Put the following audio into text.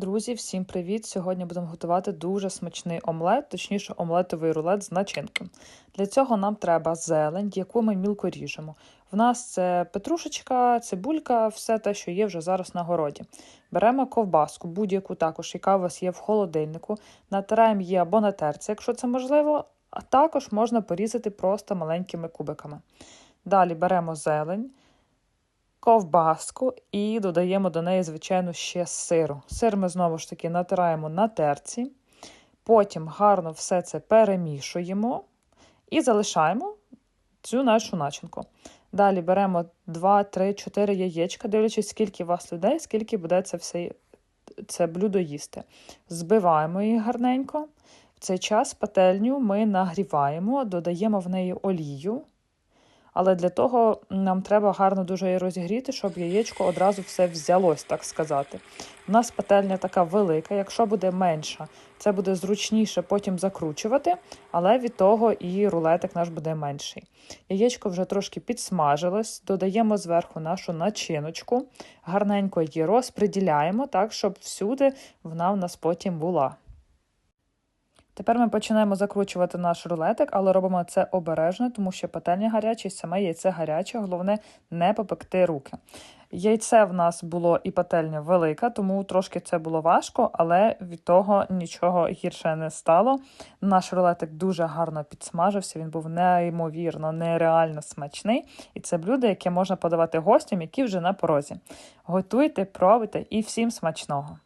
Друзі, всім привіт! Сьогодні будемо готувати дуже смачний омлет, точніше омлетовий рулет з начинкою. Для цього нам треба зелень, яку ми мілко ріжемо. В нас це петрушечка, цибулька, все те, що є вже зараз на городі. Беремо ковбаску, будь-яку також, яка у вас є в холодильнику, натираємо її або на терці, якщо це можливо, а також можна порізати просто маленькими кубиками. Далі беремо зелень ковбаску і додаємо до неї, звичайно, ще сиру. Сир ми знову ж таки натираємо на терці, потім гарно все це перемішуємо і залишаємо цю нашу начинку. Далі беремо 2, 3, 4 яєчка, дивлячись, скільки у вас людей, скільки буде це все це блюдо їсти. Збиваємо її гарненько. В цей час пательню ми нагріваємо, додаємо в неї олію. Але для того нам треба гарно дуже її розігріти, щоб яєчко одразу все взялось, так сказати. У нас пательня така велика, якщо буде менша, це буде зручніше потім закручувати, але від того і рулетик наш буде менший. Яєчко вже трошки підсмажилось, додаємо зверху нашу начиночку, гарненько її розподіляємо так, щоб всюди вона в нас потім була. Тепер ми починаємо закручувати наш рулетик, але робимо це обережно, тому що пательня гаряча саме яйце гаряче, головне не попекти руки. Яйце в нас було і пательня велика, тому трошки це було важко, але від того нічого гірше не стало. Наш рулетик дуже гарно підсмажився, він був неймовірно, нереально смачний. І це блюдо, яке можна подавати гостям, які вже на порозі. Готуйте, пробуйте і всім смачного!